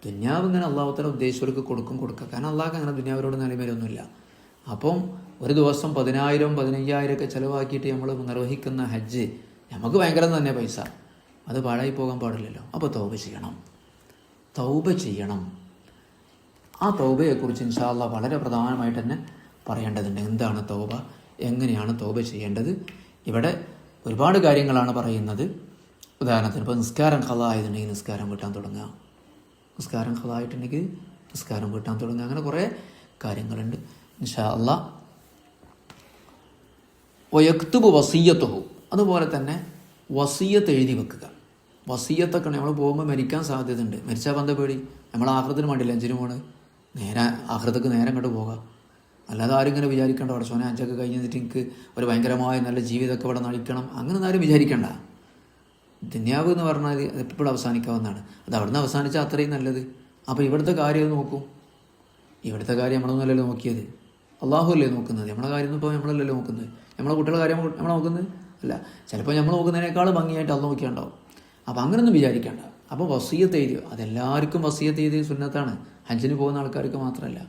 ദുന്യാവ് ഇങ്ങനെ അള്ളാഹുത്തല ഉദ്ദേശിച്ചവർക്ക് കൊടുക്കും കൊടുക്കുക കാരണം അള്ളാഹ് അങ്ങനെ ദുന്യാവിനോട് നിലമേലൊന്നുമില്ല അപ്പം ഒരു ദിവസം പതിനായിരം പതിനയ്യായിരം ഒക്കെ ചിലവാക്കിയിട്ട് നമ്മൾ നിർവഹിക്കുന്ന ഹജ്ജ് നമുക്ക് ഭയങ്കര തന്നെ പൈസ. അത് പാഴായി പോകാൻ പാടില്ലല്ലോ. അപ്പോൾ തൗബ ചെയ്യണം. തൗബ ചെയ്യണം. ആ തൗബയെക്കുറിച്ച് ഇൻഷാല്ല വളരെ പ്രധാനമായിട്ട് തന്നെ പറയേണ്ടതുണ്ട്. എന്താണ് തൗബ? എങ്ങനെയാണ് തൗബ ചെയ്യേണ്ടത്? ഇവിടെ ഒരുപാട് കാര്യങ്ങളാണ് പറയുന്നത്. ഉദാഹരണത്തിന് ഇപ്പോൾ നിസ്കാരം കഥ ആയതുണ്ടെങ്കിൽ നിസ്കാരം കിട്ടാൻ തുടങ്ങുക. നിസ്കാരം ഹലായിട്ടുണ്ടെങ്കിൽ നിസ്കാരം വീട്ടാൻ തുടങ്ങുക. അങ്ങനെ കുറേ കാര്യങ്ങളുണ്ട്. ഇൻഷാ അല്ലാ. ഒയക്തുബ് വസീയത്തുഹു. അതുപോലെ തന്നെ വസീയത്ത് എഴുതി വെക്കുക. വസീയത്തൊക്കെ നമ്മൾ പോകുമ്പോൾ മരിക്കാൻ സാധ്യതയുണ്ട്. മരിച്ചാൽ ബന്ധ പേടി? നമ്മൾ ആഹൃതത്തിന് വേണ്ടില്ല അഞ്ചിന് പോണ് നേരെ ആഹൃതക്ക് നേരം കണ്ടു പോകാം. അല്ലാതെ ആരും ഇങ്ങനെ വിചാരിക്കേണ്ട. അവിടെ സോന അഞ്ചൊക്കെ കഴിഞ്ഞിട്ട് എനിക്ക് ഒരു ഭയങ്കരമായ നല്ല ജീവിതമൊക്കെ ഇവിടെ നയിക്കണം. അങ്ങനെ ആരും വിചാരിക്കണ്ട. ദുന്യാവ് എന്ന് പറഞ്ഞാൽ അത് എപ്പോഴും അവസാനിക്കാവുന്നതാണ്. അത് അവിടുന്ന് അവസാനിച്ചാൽ അത്രയും നല്ലത്. അപ്പോൾ ഇവിടുത്തെ കാര്യം നോക്കൂ. ഇവിടുത്തെ കാര്യം നമ്മളൊന്നുമല്ലല്ലോ നോക്കിയത്. അള്ളാഹു അല്ലേ നോക്കുന്നത്? നമ്മളെ കാര്യം ഇപ്പോൾ നമ്മളല്ലല്ലോ നോക്കുന്നത്. നമ്മളെ കുട്ടികളുടെ കാര്യം നമ്മൾ നോക്കുന്നത്? അല്ല. ചിലപ്പോൾ നമ്മൾ നോക്കുന്നതിനേക്കാൾ ഭംഗിയായിട്ട് അത് നോക്കിയാണ്ടാവും. അപ്പോൾ അങ്ങനെയൊന്നും വിചാരിക്കേണ്ട. അപ്പോൾ വസീയത്ത് എഴുതി അതെല്ലാവർക്കും വസീയത്ത് എഴുതി സുന്നത്താണ്. ഹജ്ജിന് പോകുന്ന ആൾക്കാർക്ക് മാത്രമല്ല.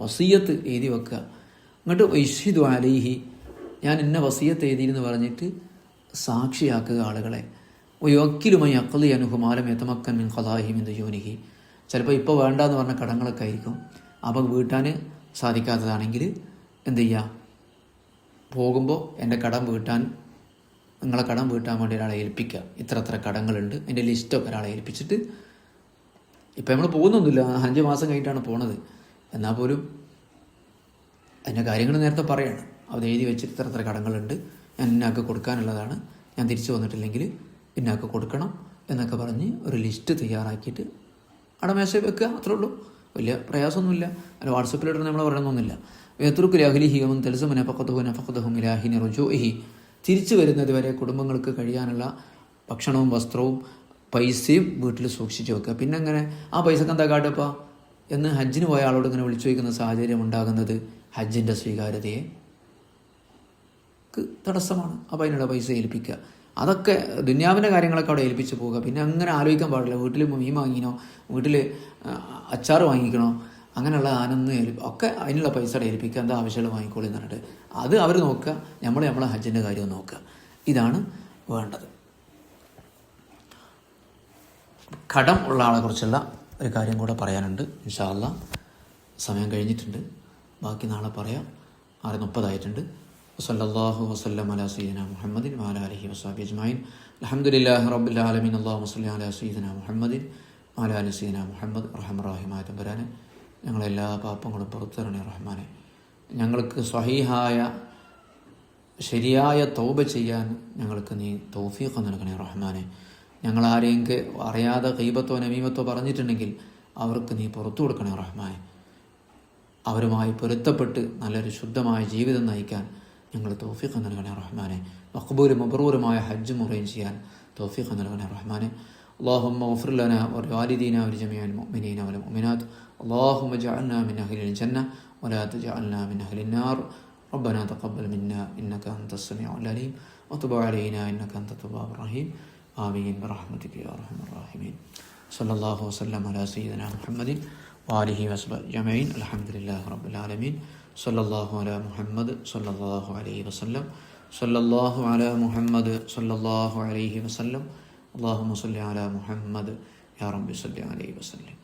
വസീയത്ത് എഴുതി വെക്കുക. എന്നിട്ട് ഇഷിദ് അലൈഹി. ഞാൻ എന്നെ വസീയത്ത് എഴുതി എന്ന് പറഞ്ഞിട്ട് സാക്ഷിയാക്കുക ആളുകളെ. ഒയൊക്കിലുമായി അക്കലി അനുഹുമാലം എത്തമക്കൻ മിൻ ഖലാഹിം എന്ന് യോനിഹി ചിലപ്പോൾ ഇപ്പോൾ വേണ്ട എന്ന് പറഞ്ഞ കടങ്ങളൊക്കെ ആയിരിക്കും. അപ്പോൾ വീട്ടാൻ സാധിക്കാത്തതാണെങ്കിൽ എന്ത് ചെയ്യുക പോകുമ്പോൾ എന്റെ കടം വീട്ടാൻ നിങ്ങളെ കടം വീട്ടാൻ വേണ്ടി ഒരാളെ ഏൽപ്പിക്കുക. ഇത്ര അത്ര കടങ്ങളുണ്ട്. എന്റെ ലിസ്റ്റൊക്കെ ഒരാളെ ഏൽപ്പിച്ചിട്ട് ഇപ്പം നമ്മൾ പോകുന്നൊന്നുമില്ല. അഞ്ച് മാസം കഴിഞ്ഞിട്ടാണ് പോണത്. എന്നാൽ പോലും അതിന്റെ കാര്യങ്ങൾ നേരത്തെ പറയണം. അത് എഴുതി വെച്ചിട്ട് ഇത്ര അത്ര കടങ്ങളുണ്ട്. ഞാൻ ഇന്നാൾക്ക് കൊടുക്കാനുള്ളതാണ്. ഞാൻ തിരിച്ചു വന്നിട്ടില്ലെങ്കിൽ ഇന്നാൾക്ക് കൊടുക്കണം എന്നൊക്കെ പറഞ്ഞ് ഒരു ലിസ്റ്റ് തയ്യാറാക്കിയിട്ട് അവിടെ മേശ വെക്കുക അത്രേ ഉള്ളൂ. വലിയ പ്രയാസമൊന്നുമില്ല. അല്ല വാട്സപ്പിലിട്ട് നമ്മൾ പറയണമെന്നില്ല വേത്തുറുക്ക് രാഹുലിഹി അവൻ തെൽസമന ഫക്കത്തുഹുന ഫക്കത്തുഹും ഇലാഹിനി റുജുഹി തിരിച്ചു വരുന്നത് വരെ കുടുംബങ്ങൾക്ക് കഴിയാനുള്ള ഭക്ഷണവും വസ്ത്രവും പൈസയും വീട്ടിൽ സൂക്ഷിച്ചു വെക്കുക. പിന്നെ അങ്ങനെ ആ പൈസക്ക് എന്താ കാട്ടപ്പാ? എന്ന് ഹജ്ജിന് പോയ ആളോട് ഇങ്ങനെ വിളിച്ചു വയ്ക്കുന്ന സാഹചര്യം ഉണ്ടാകുന്നത് ഹജ്ജിന്റെ സ്വീകാര്യതയെ തടസ്സമാണ്. അപ്പോൾ അതിനുള്ള പൈസ ഏൽപ്പിക്കുക. അതൊക്കെ ദുന്യാവിന്റെ കാര്യങ്ങളൊക്കെ അവിടെ ഏൽപ്പിച്ച് പോവുക. പിന്നെ അങ്ങനെ ആലോചിക്കാൻ പാടില്ല. വീട്ടിൽ മീൻ വാങ്ങിക്കണോ? വീട്ടിൽ അച്ചാർ വാങ്ങിക്കണോ? അങ്ങനെയുള്ള ആനന്ദം ഒക്കെ അതിനുള്ള പൈസ ഏൽപ്പിക്കുക. എന്താ ആവശ്യമുള്ള വാങ്ങിക്കോളി എന്ന് പറഞ്ഞിട്ട്. അത് അവർ നോക്കുക. നമ്മൾ നമ്മളെ ഹജ്ജിന്റെ കാര്യം നോക്കുക. ഇതാണ് വേണ്ടത്. കടം ഉള്ള ആളെ കുറിച്ചുള്ള ഒരു കാര്യം കൂടെ പറയാനുണ്ട്. ഇൻഷാല്ല സമയം കഴിഞ്ഞിട്ടുണ്ട്. ബാക്കി നാളെ പറയാം. ആറ് മുപ്പതായിട്ടുണ്ട്. വസല്ലല്ലാഹു വസല്ലം അലാ സയ്യിദന മുഹമ്മദിൻ വാല അലഹി വസാബി അജ്മായിൻ അലഹമുല്ലാഹി റബ്ബിൽ ആലമീൻ. അള്ളാഹു വസല്ലി അലാ സയ്യിദന മുഹമ്മദിൻ വാല അലി സയ്യിദന മുഹമ്മദ് റഹ്മറാഹിമായ തമ്പുരാനെ ഞങ്ങളെല്ലാ പാപ്പങ്ങളും പുറത്തു തരണേ റഹ്മാനെ. ഞങ്ങൾക്ക് സ്വഹീഹായ ശരിയായ തൗബ ചെയ്യാൻ ഞങ്ങൾക്ക് നീ തൗഫീഖ് നൽകണേ റഹ്മാനെ. ഞങ്ങൾ ആരെയെങ്കിലും അറിയാതെ കൈബത്തോ നമീമത്തോ പറഞ്ഞിട്ടുണ്ടെങ്കിൽ അവർക്ക് നീ പുറത്തു കൊടുക്കണേ റഹ്മാനെ. അവരുമായി പൊരുത്തപ്പെട്ട് നല്ലൊരു ശുദ്ധമായ ജീവിതം നയിക്കാൻ ഞങ്ങൾ തൗഫീഖ് നൽകണേ റഹ്മാനെ മഖബൂലും മബ്രൂറുമായ ഹജ്ജ് മുറയും ചെയ്യാൻ തൗഫീഖ് നൽകണേ റഹ്മാനെ اللهم اغفر لنا ولوالدينا ولجميع المؤمنين والمؤمنات اللهم اجعلنا من أهل الجنة ولا تجعلنا من أهل النار ربنا تقبل منا إنك أنت السميع العليم وتب علينا إنك أنت التواب الرحيم آمين برحمتك يا أرحم الراحمين صلى الله وسلم على سيدنا محمد وآله وصحبه أجمعين الحمد لله رب العالمين സല്ലല്ലാഹു അല മുഹമ്മദ് സല്ലല്ലാഹു അലൈഹി വസല്ലം. സല്ലല്ലാഹു അല മുഹമ്മദ് സല്ലല്ലാഹു അലൈഹി വസല്ലം. അള്ളാഹു മുസല്ല അല മുഹമ്മദ്. യാ റബ്ബി സല്ലി അലൈഹി വസല്ലം.